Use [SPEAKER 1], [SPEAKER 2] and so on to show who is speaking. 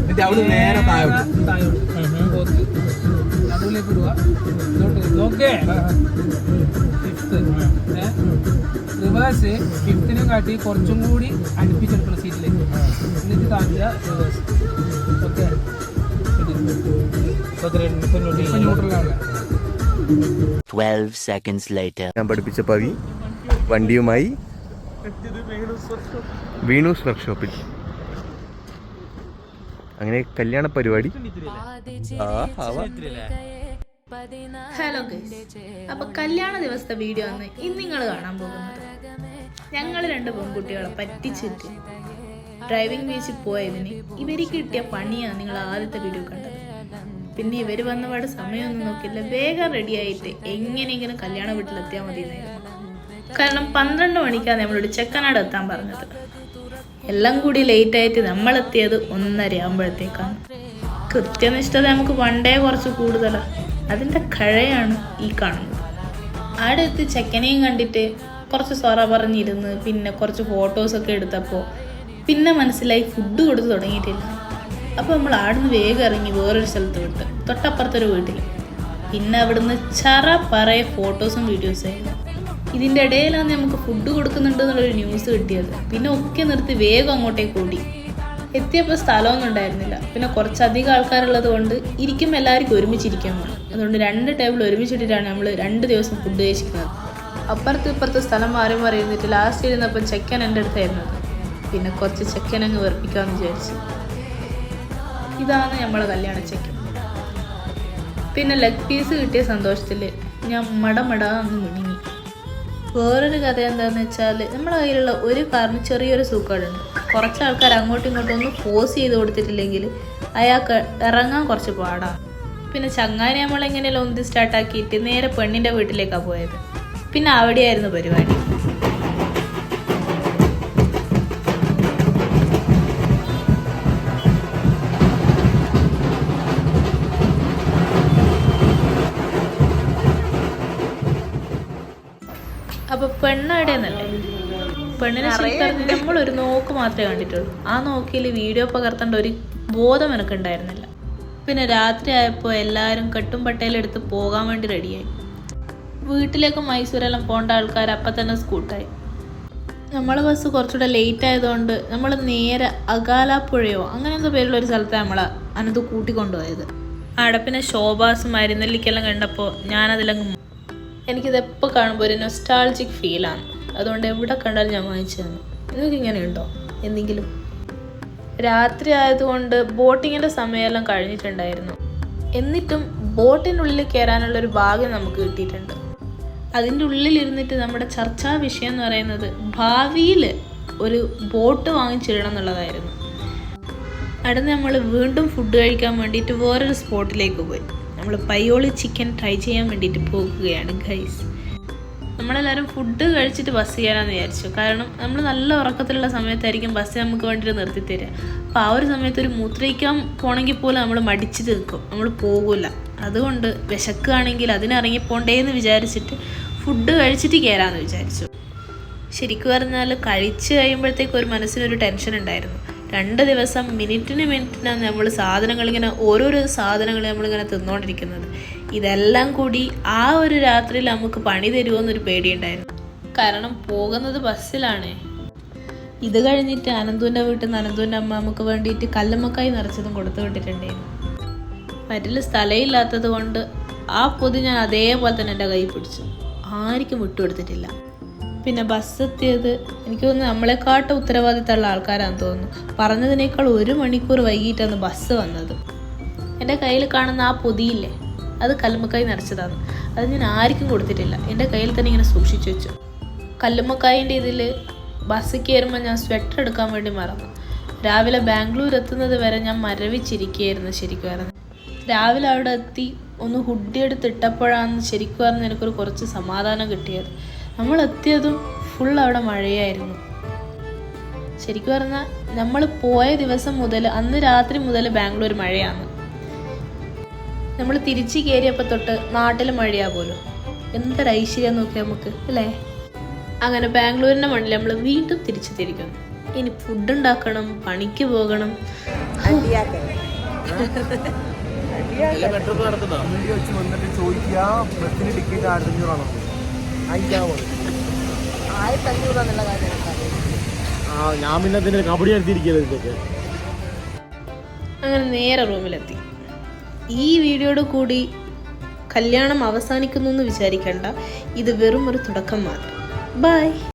[SPEAKER 1] എന്നിട്ട് അവിടെ നേരെ താഴോട്ട്.
[SPEAKER 2] നടുവിലേക്ക് വിടുക നോക്കേ ഫിഫ്ത്ത് റിവേഴ്സ് ഫിഫ്ത്തിനും കാട്ടി കുറച്ചും കൂടി അടുപ്പിച്ചെടുക്കണം സീറ്റിലേക്ക് എന്നിട്ട് താഴ്ച റിവേഴ്സ് ഓക്കെ. ന്യൂട്രലാണ്
[SPEAKER 3] 12 seconds later.
[SPEAKER 4] ഞാൻ പഠിപ്പിച്ച പവി വണ്ടിയുമായി വീണൂസ് വർക്ക്ഷോപ്പിൽ. അങ്ങനെ കല്യാണ പരിപാടി.
[SPEAKER 5] ഹലോ അപ്പൊ കല്യാണ ദിവസത്തെ വീഡിയോ ആണ് ഇന്ന് നിങ്ങൾ കാണാൻ പോകുന്നത്. ഞങ്ങൾ രണ്ട് പെൺകുട്ടികളെ പറ്റിച്ചിട്ട് ഡ്രൈവിംഗ് ബീച്ചിൽ പോയതിന് ഇവർ കിട്ടിയ പണിയാണ് നിങ്ങൾ ആദ്യത്തെ വീഡിയോ കണ്ടത്. പിന്നെ ഇവർ വന്നപാട് സമയമൊന്നും നോക്കില്ല വേഗം റെഡി ആയിട്ട് എങ്ങനെയെങ്കിലും കല്യാണ വീട്ടിലെത്തിയാൽ മതി എന്നായിരുന്നു കാരണം പന്ത്രണ്ട് മണിക്കാണ് നമ്മളോട് ചെക്കനാട് എത്താൻ പറഞ്ഞത്. എല്ലാം കൂടി ലേറ്റ് ആയിട്ട് നമ്മൾ എത്തിയത് ഒന്നര ആകുമ്പോഴത്തേക്കാണ് കൃത്യനിഷ്ഠത നമുക്ക് പണ്ടേ കുറച്ച് കൂടുതലാണ് അതിന്റെ കഴയാണ് ഈ കാണുന്നത്. അവിടെ എത്തി ചെക്കനെയും കണ്ടിട്ട് കുറച്ച് സൊറ പറഞ്ഞിരുന്ന് പിന്നെ കുറച്ച് ഫോട്ടോസൊക്കെ എടുത്തപ്പോൾ പിന്നെ മനസ്സിലായി ഫുഡ് കൊടുത്ത് തുടങ്ങിയിട്ടില്ല. അപ്പോൾ നമ്മൾ ആടുന്ന് വേഗം ഇറങ്ങി വേറൊരു സ്ഥലത്ത് വിട്ട് തൊട്ടപ്പുറത്തൊരു വീട്ടിൽ പിന്നെ അവിടുന്ന് ചറ പറയ ഫോട്ടോസും വീഡിയോസും ആയിരുന്നു. ഇതിന്റെ ഇടയിലാണ് നമുക്ക് ഫുഡ് കൊടുക്കുന്നുണ്ട് എന്നുള്ളൊരു ന്യൂസ് കിട്ടിയത്. പിന്നെ ഒക്കെ നിർത്തി വേഗം അങ്ങോട്ടേ ഓടി. എത്തിയപ്പോൾ സ്ഥലമൊന്നും ഉണ്ടായിരുന്നില്ല. പിന്നെ കുറച്ചധികം ആൾക്കാരുള്ളത് കൊണ്ട് ഇരിക്കുമ്പോൾ എല്ലാവർക്കും ഒരുമിച്ചിരിക്കാൻ വേണം അതുകൊണ്ട് രണ്ട് ടേബിൾ ഒരുമിച്ചിട്ടിട്ടാണ് നമ്മൾ രണ്ട് ദിവസം ഫുഡ് കഴിച്ചിരിക്കുന്നത് അപ്പുറത്ത് ഇപ്പുറത്ത് സ്ഥലം മാറി മാറി ഇരുന്നിട്ട് ലാസ്റ്റ് ഇരുന്നപ്പോൾ ചെക്കൻ എന്റെ അടുത്തായിരുന്നു പിന്നെ കുറച്ച് ചെക്കൻ അങ്ങ് വെറുപ്പിക്കാമെന്ന് വിചാരിച്ചു. ഇതാണ് നമ്മളെ കല്യാണ ചെക്കൻ പിന്നെ ലെഗ് പീസ് കിട്ടിയ സന്തോഷത്തിൽ ഞാൻ മടമട അങ്ങ് വേറൊരു കഥ എന്താണെന്ന് വെച്ചാൽ നമ്മുടെ കയ്യിലുള്ള ഒരു കാറിന് ചെറിയൊരു സൂക്കേടുണ്ട് കുറച്ച് ആൾക്കാർ അങ്ങോട്ടും ഇങ്ങോട്ടും ഒന്ന് പോസ് ചെയ്ത് കൊടുത്തിട്ടില്ലെങ്കിൽ അയാൾക്ക് ഇറങ്ങാൻ കുറച്ച് പാടാണ് പിന്നെ ചങ്ങാനെ നമ്മളെങ്ങനെയല്ലോ ഒന്ന് സ്റ്റാർട്ടാക്കിയിട്ട് നേരെ പെണ്ണിന്റെ വീട്ടിലേക്കാണ് പോയത്. പിന്നെ അവിടെയായിരുന്നു പരിപാടി. പെണ്ണവിടെ എന്നല്ലേ പെണ്ണിനെ ശരിക്കും നമ്മൾ ഒരു നോക്ക് മാത്രമേ കണ്ടിട്ടുള്ളൂ. ആ നോക്കിയിൽ വീഡിയോ പകർത്തേണ്ട ഒരു ബോധം എനിക്ക് ഉണ്ടായിരുന്നില്ല പിന്നെ രാത്രി ആയപ്പോൾ എല്ലാവരും കെട്ടും പട്ടയിലെടുത്ത് പോകാൻ വേണ്ടി റെഡിയായി. വീട്ടിലേക്ക് മൈസൂരെല്ലാം പോകേണ്ട ആൾക്കാർ അപ്പം തന്നെ സ്കൂട്ടായി. നമ്മളെ ബസ് കുറച്ചുകൂടെ ലേറ്റ് ആയതുകൊണ്ട് നമ്മൾ നേരെ അകാലാപ്പുഴയോ അങ്ങനെ എന്തോ പേരുള്ള ഒരു സ്ഥലത്താണ് നമ്മൾ അനത് കൂട്ടിക്കൊണ്ടുപോയത് അവിടെ പിന്നെ ശോഭാസ് മരുന്നെല്ലിക്കെല്ലാം കണ്ടപ്പോൾ ഞാനതിലങ്ങ് മ- എനിക്കിത് എപ്പോൾ കാണുമ്പോൾ ഒരു നൊസ്റ്റാൾജിക് ഫീലാണ് അതുകൊണ്ട് എവിടെ കണ്ടാലും ഞാൻ വാങ്ങിച്ചു തന്നു. നിങ്ങൾക്ക് ഇങ്ങനെയുണ്ടോ എന്തെങ്കിലും? രാത്രി ആയതുകൊണ്ട് ബോട്ടിങ്ങിന്റെ സമയമെല്ലാം കഴിഞ്ഞിട്ടുണ്ടായിരുന്നു. എന്നിട്ടും ബോട്ടിനുള്ളിൽ കയറാനുള്ള ഒരു ഭാഗ്യം നമുക്ക് കിട്ടിയിട്ടുണ്ട്. അതിന്റെ ഉള്ളിലിരുന്നിട്ട് നമ്മുടെ ചർച്ചാ വിഷയം എന്ന് പറയുന്നത് ഭാവിയിൽ ഒരു ബോട്ട് വാങ്ങിച്ചിടണം എന്നുള്ളതായിരുന്നു. അവിടെ നമ്മൾ വീണ്ടും ഫുഡ് കഴിക്കാൻ വേണ്ടിയിട്ട് വേറൊരു സ്പോട്ടിലേക്ക് പോയി. നമ്മൾ പയ്യോളി ചിക്കൻ ട്രൈ ചെയ്യാൻ വേണ്ടിയിട്ട് പോകുകയാണ് ഗൈസ് നമ്മളെല്ലാവരും ഫുഡ് കഴിച്ചിട്ട് ബസ് ചെയ്യാനാന്ന് വിചാരിച്ചു. കാരണം നമ്മൾ നല്ല ഉറക്കത്തിലുള്ള സമയത്തായിരിക്കും ബസ് നമുക്ക് വേണ്ടിയിട്ട് നിർത്തി തരിക. അപ്പോൾ ആ ഒരു സമയത്ത് ഒരു മൂത്രയിക്കാൻ പോണെങ്കിൽ പോലും നമ്മൾ മടിച്ചു തീർക്കും. നമ്മൾ പോകില്ല അതുകൊണ്ട് വിശക്കുകയാണെങ്കിൽ അതിനിറങ്ങി പോണ്ടേന്ന് വിചാരിച്ചിട്ട് ഫുഡ് കഴിച്ചിട്ട് കയറാമെന്ന് വിചാരിച്ചു. ശരിക്കും പറഞ്ഞാൽ കഴിച്ച് കഴിയുമ്പോഴത്തേക്ക് ഒരു മനസ്സിനൊരു ടെൻഷൻ ഉണ്ടായിരുന്നു. രണ്ട് ദിവസം മിനിറ്റിന് മിനിറ്റിനാണ് നമ്മൾ സാധനങ്ങൾ ഇങ്ങനെ ഓരോരോ സാധനങ്ങൾ നമ്മളിങ്ങനെ തിന്നുകൊണ്ടിരിക്കുന്നത് ഇതെല്ലാം കൂടി ആ ഒരു രാത്രിയിൽ നമുക്ക് പണി തരുമോ എന്നൊരു പേടിയുണ്ടായിരുന്നു. കാരണം പോകുന്നത് ബസ്സിലാണ്. ഇത് കഴിഞ്ഞിട്ട് അനന്തുവിന്റെ വീട്ടിൽ നിന്ന് അനന്തുവിന്റെ അമ്മ നമുക്ക് വേണ്ടിയിട്ട് കല്ലുമ്മക്കായി നിറച്ചതും കൊടുത്തു വിട്ടിട്ടുണ്ടായിരുന്നു. മറ്റിൽ സ്ഥലമില്ലാത്തത് കൊണ്ട് ആ പൊതി ഞാൻ അതേപോലെ തന്നെ എന്റെ കൈ പിടിച്ചു. ആർക്കും വിട്ടുകൊടുത്തിട്ടില്ല. പിന്നെ ബസ് എത്തിയത്. എനിക്ക് തോന്നുന്നു നമ്മളെക്കാട്ടും ഉത്തരവാദിത്തമുള്ള ആൾക്കാരാണെന്ന് തോന്നുന്നു. പറഞ്ഞതിനേക്കാൾ ഒരു മണിക്കൂർ വൈകിട്ടാണ് ബസ് വന്നത്. എന്റെ കയ്യിൽ കാണുന്ന ആ പൊതിയില്ലേ അത് കല്ലുമ്മക്കായി നിറച്ചതാണ്. അത് ഞാൻ ആർക്കും കൊടുത്തിട്ടില്ല. എന്റെ കയ്യിൽ തന്നെ ഇങ്ങനെ സൂക്ഷിച്ചു വെച്ചു. കല്ലുമ്മക്കായിന്റെ ഇതിൽ ബസ്സിൽ കയറുമ്പോൾ ഞാൻ സ്വെറ്റർ എടുക്കാൻ വേണ്ടി മറന്നു. രാവിലെ ബാംഗ്ലൂർ എത്തുന്നത് വരെ ഞാൻ മരവിച്ചിരിക്കുകയായിരുന്നു ശരിക്കും പറഞ്ഞത് രാവിലെ അവിടെ എത്തി ഒന്ന് ഹുഡി എടുത്തിട്ടപ്പോഴാണ് ശരിക്കും പറഞ്ഞാൽ എനിക്കൊരു കുറച്ച് സമാധാനം കിട്ടിയത്. നമ്മൾ എത്തിയതും ഫുൾ അവിടെ മഴയായിരുന്നു. ശരിക്കും പറഞ്ഞാൽ നമ്മൾ പോയ ദിവസം മുതൽ അന്ന് രാത്രി മുതൽ ബാംഗ്ലൂർ മഴയാണ്. നമ്മൾ തിരിച്ച് കയറിയപ്പോൾ തൊട്ട് നാട്ടിൽ മഴയാ പോലും എന്തൊരു ഐശ്വര്യം നോക്കിയാൽ നമുക്ക് അല്ലേ? അങ്ങനെ ബാംഗ്ലൂരിന്റെ മണ്ണിൽ നമ്മൾ വീണ്ടും തിരിച്ചു തിരിക്കും ഇനി ഫുഡ് ഉണ്ടാക്കണം പണിക്ക് പോകണം.
[SPEAKER 1] ചോദിക്കുക ബസ്സിന് ടിക്കറ്റ് ആയിരത്തഞ്ഞൂറാണോ ആ ഞാൻ പിന്നെ അതിന് കബഡി എടുത്തിരിക്കുന്നത് ഇതൊക്കെ.
[SPEAKER 5] അങ്ങനെ നേരെ റൂമിലെത്തി. ഈ വീഡിയോയുടെ കൂടി കല്യാണം അവസാനിക്കുന്നു എന്ന് വിചാരിക്കേണ്ട. ഇത് വെറും ഒരു തുടക്കം മാത്രം. ബൈ